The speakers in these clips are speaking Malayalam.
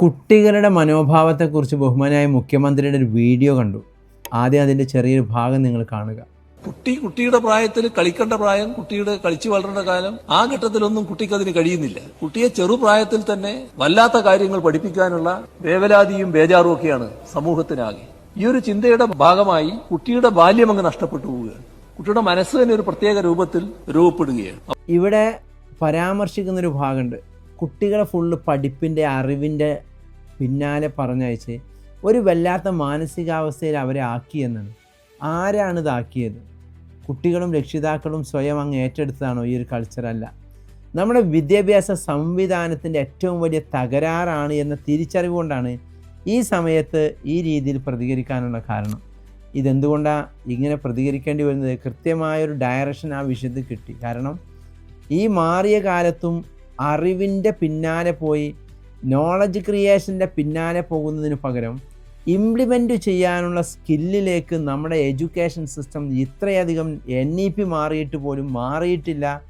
കുട്ടികളുടെ മനോഭാവത്തെക്കുറിച്ച് ബഹുമാനായ മുഖ്യമന്ത്രിയുടെ ഒരു വീഡിയോ കണ്ടു. ആദ്യം അതിന്റെ ചെറിയൊരു ഭാഗം നിങ്ങൾ കാണുക. കുട്ടി കുട്ടിയുടെ പ്രായത്തിൽ കളിക്കേണ്ട പ്രായം കുട്ടിയുടെ കളിച്ചു വളരേണ്ട കാലം ആ ഘട്ടത്തിലൊന്നും കുട്ടിക്ക് അതിന് കഴിയുന്നില്ല. കുട്ടിയെ ചെറുപ്രായത്തിൽ തന്നെ വല്ലാത്ത കാര്യങ്ങൾ പഠിപ്പിക്കാനുള്ള വേവലാതിയും ബേജാറും ഒക്കെയാണ് സമൂഹത്തിനാകെ. ഈ ഒരു ചിന്തയുടെ ഭാഗമായി കുട്ടിയുടെ ബാല്യം അങ്ങ് നഷ്ടപ്പെട്ടു പോവുകയാണ്. കുട്ടിയുടെ മനസ്സ് തന്നെ ഒരു പ്രത്യേക രൂപത്തിൽ രൂപപ്പെടുകയാണ്. ഇവിടെ പരാമർശിക്കുന്ന ഒരു ഭാഗമുണ്ട്. കുട്ടികളെ ഫുള്ള് പഠിപ്പിന്റെ അറിവിന്റെ പിന്നാലെ പറഞ്ഞയച്ച് ഒരു വല്ലാത്ത മാനസികാവസ്ഥയിൽ അവരെ ആക്കിയെന്നാണ് ആരാണ് ഇതാക്കിയത് കുട്ടികളും രക്ഷിതാക്കളും സ്വയം അങ്ങ് ഏറ്റെടുത്തതാണോ ഈ ഒരു കൾച്ചറല്ല നമ്മുടെ വിദ്യാഭ്യാസ സംവിധാനത്തിന്റെ ഏറ്റവും വലിയ തകരാറാണ് എന്ന തിരിച്ചറിവ് കൊണ്ടാണ് ഈ സമയത്ത് ഈ രീതിയിൽ പ്രതികരിക്കാനുള്ള കാരണം. ഇതെന്തുകൊണ്ടാണ് ഇങ്ങനെ പ്രതികരിക്കേണ്ടി വരുന്നത്? കൃത്യമായൊരു ഡയറക്ഷൻ ആ വിഷയത്തിൽ കിട്ടി. കാരണം ഈ മാറിയ കാലത്തും അറിവിന്റെ പിന്നാലെ പോയി നോളജ് ക്രിയേഷന്റെ പിന്നാലെ പോകുന്നതിന് പകരം ഇംപ്ലിമെന്റ് ചെയ്യാനുള്ള സ്കില്ലിലേക്ക് നമ്മുടെ എഡ്യൂക്കേഷൻ സിസ്റ്റം ഇത്രയധികം എൻ ഇ പി മാറിയിട്ട് പോലും മാറിയിട്ടില്ല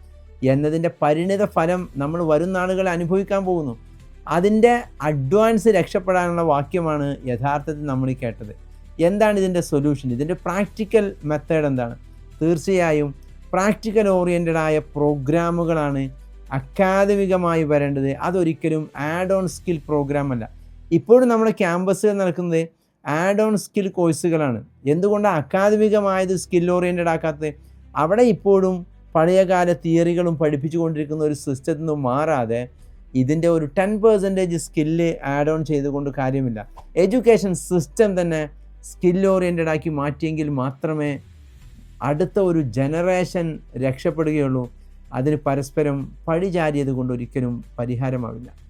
എന്നതിന്റെ പരിണിത ഫലം നമ്മൾ വരും നാളുകൾ അനുഭവിക്കാൻ പോകുന്നു. അതിന്റെ അഡ്വാൻസ് രക്ഷപ്പെടാനുള്ള വാക്യമാണ് യഥാർത്ഥത്തിൽ നമ്മൾ കേട്ടത്. എന്താണ് ഇതിന്റെ സൊല്യൂഷൻ ഇതിന്റെ പ്രാക്ടിക്കൽ മെത്തേഡ് എന്താണ്? തീർച്ചയായും പ്രാക്ടിക്കൽ ഓറിയന്റഡ് ആയ പ്രോഗ്രാമുകളാണ് അക്കാദമികമായി വരേണ്ടത് അതൊരിക്കലും ആഡ് ഓൺ സ്കിൽ പ്രോഗ്രാം അല്ല. ഇപ്പോഴും നമ്മുടെ ക്യാമ്പസുകൾ നടക്കുന്നത് ആഡ് ഓൺ സ്കിൽ കോഴ്സുകളാണ് എന്തുകൊണ്ടാണ് അക്കാദമികമായത് സ്കിൽ ഓറിയന്റഡ് ആക്കാത്തത്? അവിടെ ഇപ്പോഴും പഴയകാല തിയറികളും പഠിപ്പിച്ചുകൊണ്ടിരിക്കുന്ന ഒരു സിസ്റ്റത്തിൽ നിന്ന് മാറാതെ ഇതിന്റെ ഒരു ten percentage skill add on ചെയ്തുകൊണ്ട് കാര്യമില്ല. എഡ്യൂക്കേഷൻ സിസ്റ്റം തന്നെ സ്കിൽ ഓറിയന്റഡ് ആക്കി മാറ്റിയെങ്കിൽ മാത്രമേ അടുത്ത ഒരു ജനറേഷൻ രക്ഷപ്പെടുകയുള്ളൂ. അതിന് പരസ്പരം പഴിചാരിയത് കൊണ്ട് ഒരിക്കലും പരിഹാരമാവില്ല.